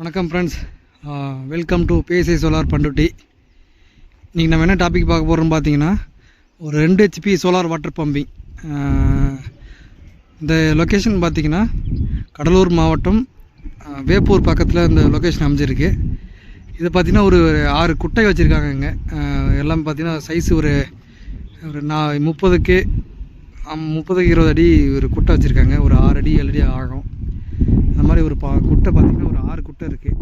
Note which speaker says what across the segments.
Speaker 1: வணக்கம் friends welcome to PSI solar Panruti இன்றைக்கி நம்ம என்ன டாபிக் பார்க்க போகிறோம்னு பார்த்தீங்கன்னா ஒரு ரெண்டு ஹெச்பி சோலார் வாட்டர் பம்பிங் இந்த லொக்கேஷன் பார்த்தீங்கன்னா கடலூர் மாவட்டம் வேப்பூர் பக்கத்தில் இந்த லொக்கேஷன் அமைஞ்சிருக்கு. இது பார்த்திங்கன்னா ஒரு ஆறு குட்டை வச்சுருக்காங்க இங்கே. எல்லாம் பார்த்திங்கன்னா சைஸ் ஒரு ஒரு நான் முப்பதுக்கு முப்பதுக்கு இருபது அடி ஒரு குட்டை வச்சுருக்காங்க. ஒரு ஆறு அடி ஏழு அடி ஆகும். மாதிரி ஒரு பா குட்டை பார்த்திங்கன்னா ஒரு ஆறு குட்டை இருக்குது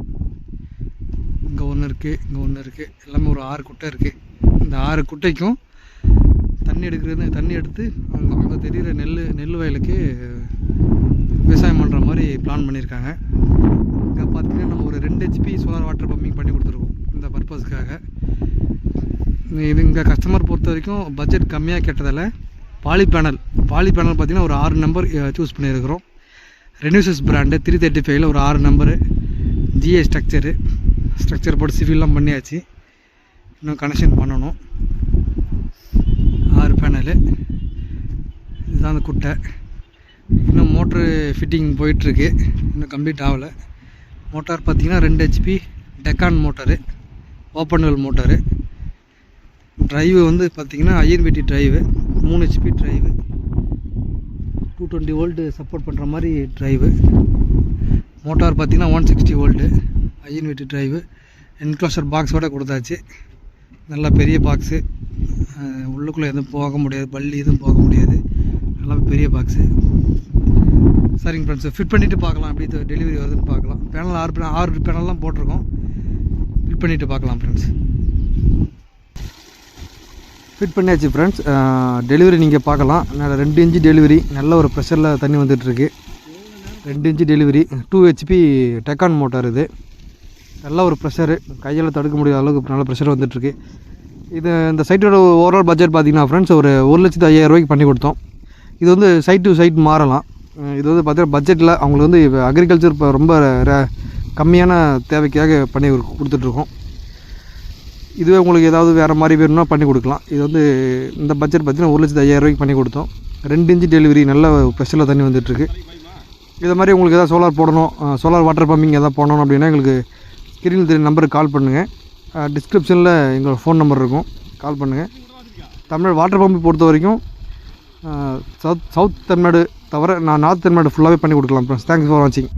Speaker 1: இங்கே ஒன்று இருக்குது இங்கே ஒன்று இருக்குது எல்லாமே ஒரு ஆறு குட்டை இருக்குது இந்த ஆறு குட்டைக்கும் தண்ணி எடுக்கிறது தண்ணி எடுத்து அவங்க அங்கே தெரிகிற நெல் நெல் வயலுக்கு விவசாயம் பண்ணுற மாதிரி பிளான் பண்ணியிருக்காங்க இங்கே பார்த்தீங்கன்னா நம்ம ஒரு ரெண்டு ஹெச்பி சோலார் வாட்டர் பம்பிங் பண்ணி கொடுத்துருக்கோம் இந்த பர்பஸ்க்காக இது இங்கே கஸ்டமர் பொறுத்த வரைக்கும் பட்ஜெட் கம்மியாக கேட்டதால் பாலி பேனல் பாலி பேனல் பார்த்தீங்கன்னா ஒரு ஆறு நம்பர் சூஸ் பண்ணியிருக்கிறோம் ரெனியூசஸ் பிராண்டு த்ரீ தேர்ட்டி ஃபைவ்ல ஒரு ஆறு நம்பரு ஜிஏ ஸ்ட்ரக்சரு ஸ்ட்ரக்சர் போட்டு சிவில்லாம் பண்ணியாச்சு. இன்னும் கனெக்ஷன் பண்ணணும். ஆறு பேனலு இதுதான் அந்த குட்டை. இன்னும் மோட்ரு ஃபிட்டிங் போயிட்டுருக்கு. இன்னும் கம்ப்ளீட் ஆகலை. மோட்டார் பார்த்தீங்கன்னா ரெண்டு HP Deccan motor open well motor drive வந்து பார்த்திங்கன்னா ஐஎன்பிடி ட்ரைவு மூணு HP drive twenty volt support பண்ணுற மாதிரி ட்ரைவு மோட்டார் பார்த்திங்கன்னா one sixty volt INVT drive enclosure பாக்ஸோட கொடுத்தாச்சு. நல்லா பெரிய பாக்ஸு உள்ளுக்குள்ளே எதுவும் போக முடியாது. பள்ளி எதுவும் போக முடியாது. நல்லா பெரிய பாக்ஸு சரிங்க ஃப்ரெண்ட்ஸ் ஃபிட் பண்ணிவிட்டு பார்க்கலாம். எப்படி டெலிவரி வருதுன்னு பார்க்கலாம். பேனல் ஆறு ஆறு பேனல்லாம் போட்டிருக்கோம். ஃபிட் பண்ணிவிட்டு பார்க்கலாம் ஃப்ரெண்ட்ஸ் ஃபிட் பண்ணியாச்சு ஃப்ரெண்ட்ஸ் டெலிவரி நீங்கள் பார்க்கலாம். நல்ல ரெண்டு இன்ச்சு டெலிவரி நல்ல ஒரு ப்ரெஷரில் தண்ணி வந்துட்டுருக்கு. ரெண்டு inch delivery two HP Deccan motor இது. நல்ல ஒரு ப்ரெஷரு கையால் தடுக்க முடியாத அளவுக்கு நல்ல ப்ரெஷர் வந்துட்டுருக்கு. இது இந்த சைட்டோட ஓவரால் பட்ஜெட் பார்த்தீங்கன்னா ஃப்ரெண்ட்ஸ் ஒரு ஒரு லட்சத்து ஐயாயிரம் ரூபாய்க்கு பண்ணி கொடுத்தோம். இது வந்து சைட் டு சைட் மாறலாம். இது வந்து பார்த்தீங்கன்னா பட்ஜெட்டில் அவங்களுக்கு வந்து அக்ரிகல்ச்சர் இப்போ ரொம்ப ர- கம்மியான தேவைக்காக பண்ணி கொடுத்துட்ருக்கோம் இதுவே உங்களுக்கு ஏதாவது வேறு மாதிரி வேணும்னா பண்ணி கொடுக்கலாம். இது வந்து இந்த பட்ஜெட் பார்த்திங்கன்னா ஒரு லட்சத்து ஐயாயிரம் ரூபாய்க்கு பண்ணி கொடுத்தோம். ரெண்டு இன்ச்சு டெலிவரி நல்ல ஸ்பெஷலாக தண்ணி வந்துட்டுருக்கு. இது மாதிரி உங்களுக்கு எதாவது சோலார் போடணும் சோலார் வாட்டர் பம்பிங் எதாவது போடணும் அப்படின்னா எங்களுக்கு ஸ்க்ரீனில் தெரிய நம்பருக்கு கால் பண்ணுங்கள் டிஸ்கிரிப்ஷனில் எங்களோட ஃபோன் நம்பர் இருக்கும். கால் பண்ணுங்கள் தமிழ் வாட்டர் பம்பு பொறுத்த வரைக்கும் சவுத் சவுத் தமிழ்நாடு தவிர நான் நார்த் தமிழ்நாடு ஃபுல்லாகவே பண்ணி கொடுக்கலாம் ஃப்ரெண்ட்ஸ் தேங்க்ஸ் ஃபார் வாட்சிங்